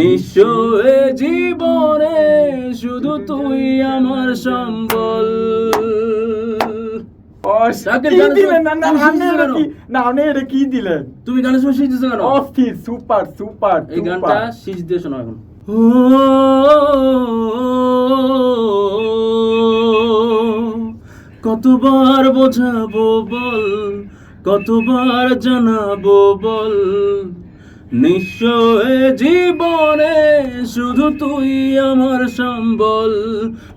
নিশ্চয় জীবনে শুধু তুই আমার সম্বল। কি দিলেন? তুমি গানের সময় কেন? অস্থির সুপার সুপার এই গানটা শিজ দিয়ে শোনো এখন। কতবার বোঝাবো বল কতবার জানাব বল। নিশ্চয় জীবনে শুধু তুই আমার সম্বল।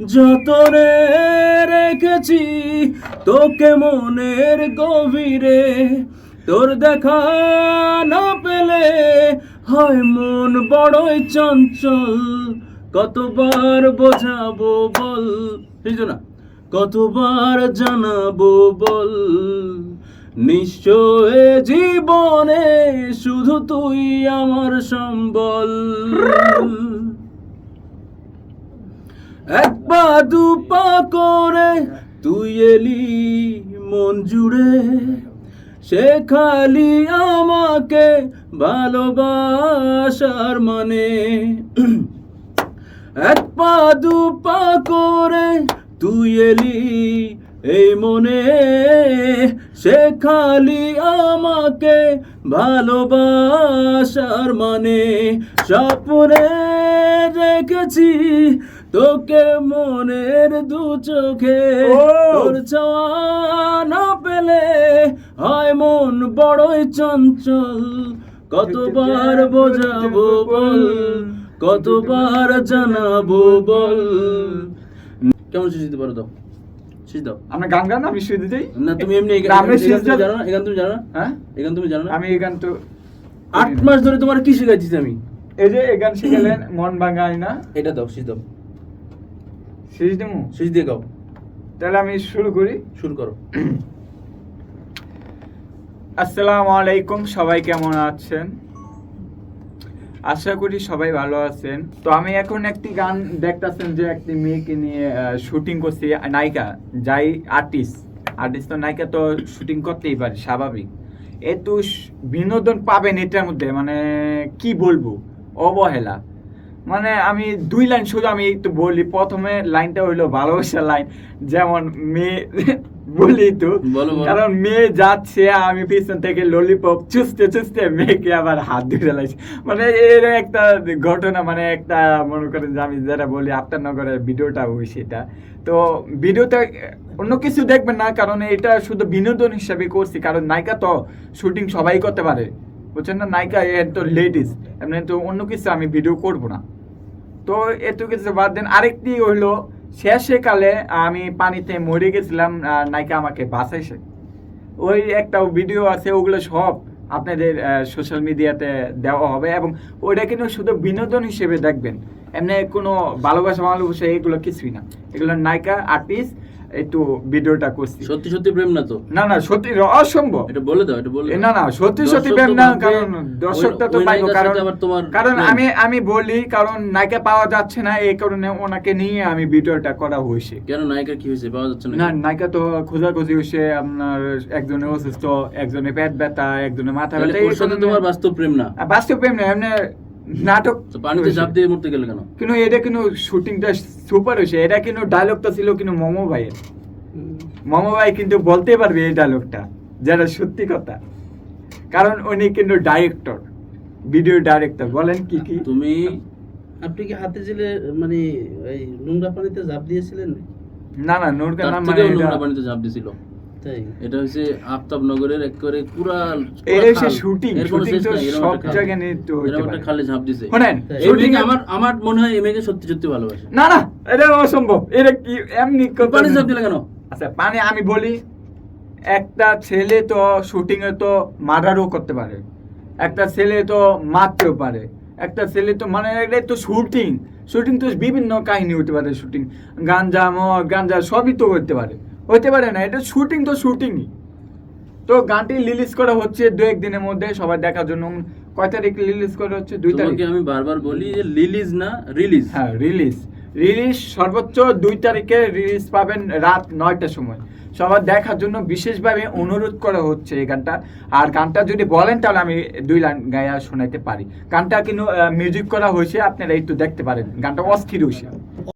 যতনে রেখেছি, তোকে মনের গভীরে তোর দেখা না পেলে হয় মন বড়ই চঞ্চল। কতবার বোঝাবো বল, বুঝছ না? কতবার জানাব বল নিশ্চয় জীবনে শুধু তুই আমার সম্বল। এক পা দু পা করে তুই এলি মন জুড়ে, সে খালি আমাকে ভালোবাসার মানে। এক পা দু পা করে তুই এলি এই মনে সে খালি আমাকে ভালোবাসার মানে। স্বপ্নে রেখেছি তোকে মনের দু চোখে। তোর না পেলে হয় মন বড়ই চঞ্চল। কতবার বোঝাবো বল? কতবার জানাব বল? কেমন দিতে পারো দাও শিশ দাও। আমরা গান গান আমি না তুমি এমনি আমরা জানো না তুমি জানো না? হ্যাঁ? এই তুমি জানো না? আমি এই তো আট মাস ধরে তোমার কি শিখাইছিস আমি? এই যে এই শিখালেন মন ভাঙায় না। এটা দাও শিশ দাও। শেষ দিমু? শিশ দিয়ে গাও। তাহলে আমি শুরু করি। শুরু করো। আসসালামু আলাইকুম সবাই কেমন আছেন? আশা করি সবাই ভালো আছেন। তো আমি এখন একটি গান দেখতেছেন যে একটি মেয়েকে নিয়ে শুটিং করছি নায়িকা, যাই আর্টিস্ট আর্টিস্ট তো নায়িকা তো শুটিং করতেই পারে, স্বাভাবিক। স- বিনোদন পাবেন এটার মধ্যে মানে কি বলব, অবহেলা। মানে আমি দুই লাইন শুধু আমি একটু বলি, প্রথমে লাইনটা হইল ভালোবাসার লাইন, যেমন মেয়ে বলি তো। কারণ মেয়ে যাচ্ছে আমি পিছন থেকে ললিপপ চুষতে চুষতে মেয়েকে আবার হাত ধরে লাগছে মানে এর একটা ঘটনা মানে একটা মনে করেন যে আমি যারা বলি আপনার নগরের ভিডিওটা ওই সেটা। তো ভিডিওটা অন্য কিছু দেখবেন না কারণ এটা শুধু বিনোদন হিসাবে করছি কারণ নায়িকা তো শুটিং সবাই করতে পারে। বুঝছেন না? নায়িকা এর তো লেডিস এমনি তো অন্য কিছু আমি ভিডিও করব না। তো এত কিছু বাদ দেন। আরেকটি হইল শেষে কালে আমি পানিতে মরে গেছিলাম নায়িকা আমাকে বাঁচাইছে। ওই একটা ভিডিও আছে, ওগুলো সব আপনাদের সোশ্যাল মিডিয়াতে দেওয়া হবে এবং ওইটা কিন্তু শুধু বিনোদন হিসেবে দেখবেন। এমনি কোনো ভালোবাসা ভালোবাসা এগুলো কিছুই না। এগুলো নায়িকা আর্টিস্ট একটু ভিডিওটা করছি। সত্যি সত্যি প্রেম না তো? না না সত্যি অসম্ভব। এটা বলে দাও এটা বলে না না সত্যি সত্যি প্রেম না কারণ দর্শকটা তো পাইবো কারণ কারণ আমি আমি বলি কারণ নায়িকা পাওয়া যাচ্ছে না এই কারণে ওনাকে নিয়ে আমি ভিডিওটা করা হয়েছে। কেন নায়িকার কি হয়েছে? পাওয়া যাচ্ছে না না? নায়িকা তো খোঁজাখুঁজি হয়েছে আপনার একজনে অসুস্থ একজনে পেট ব্যথা একজনে মাথা ব্যথা ওর সাথে তোমার বাস্তব প্রেম না? বাস্তব প্রেম না এমনি নাটক পানিতে ঝাঁপ দিয়ে মরতে গেলে কেন? কিন্তু এটা কিন্তু শুটিংটা সুপার হয়েছে। এটা কিন্তু ডায়লগটা ছিল কিন্তু মোমো ভাইয়ের। মোমো ভাই কিন্তু বলতে পারবে এই ডায়লগটা যেটা সত্যি কথা। কারণ উনি কিন্তু ডাইরেক্টর ভিডিও ডাইরেক্টর বলেন কি কি? তুমি আপনি কি হাতে জেলে মানে এই নোংরা পানিতে ঝাঁপ দিয়েছিলেন? না না তার মানে নোংরা পানিতে ঝাঁপ দিছিল তাই? এটা হচ্ছে আফতাব নগরের পুরা এটা হচ্ছে শুটিং শুটিং তো সব একটা খাল। জায়গায় নিয়ে তো হইতে একটা পারে। খালে দিছে। শোনেন এই এই শুটিং আমার আমার মনে হয় এই সত্যি সত্যি ভালোবাসে না না এটা অসম্ভব। এটা কি এমনি পানি না। দিলে কেন? আচ্ছা পানি আমি বলি একটা ছেলে তো শুটিং এ তো মার্ডারও করতে পারে। একটা ছেলে তো মারতেও পারে। একটা ছেলে তো মানে তো শুটিং শুটিং তো বিভিন্ন কাহিনী হতে পারে শুটিং গাঞ্জা মদ গাঞ্জা সবই তো হতে পারে। হতে পারে না এটা শুটিং তো শুটিংই তো গানটি রিলিজ করা হচ্ছে দু একদিনের মধ্যে সবাই দেখার জন্য। কয় তারিখ রিলিজ করা হচ্ছে? দুই তারিখ। আমি বারবার বলি যে রিলিজ না রিলিজ হ্যাঁ রিলিজ রিলিজ সর্বোচ্চ দুই তারিখে রিলিজ পাবেন রাত নয়টার সময়। সবার দেখার জন্য বিশেষভাবে অনুরোধ করা হচ্ছে এই গানটা। আর গানটা যদি বলেন তাহলে আমি দুই লাইন গায়া শোনাইতে পারি। গানটা কিন্তু মিউজিক করা হয়েছে আপনারা একটু দেখতে পারেন। গানটা অস্থির হয়েছে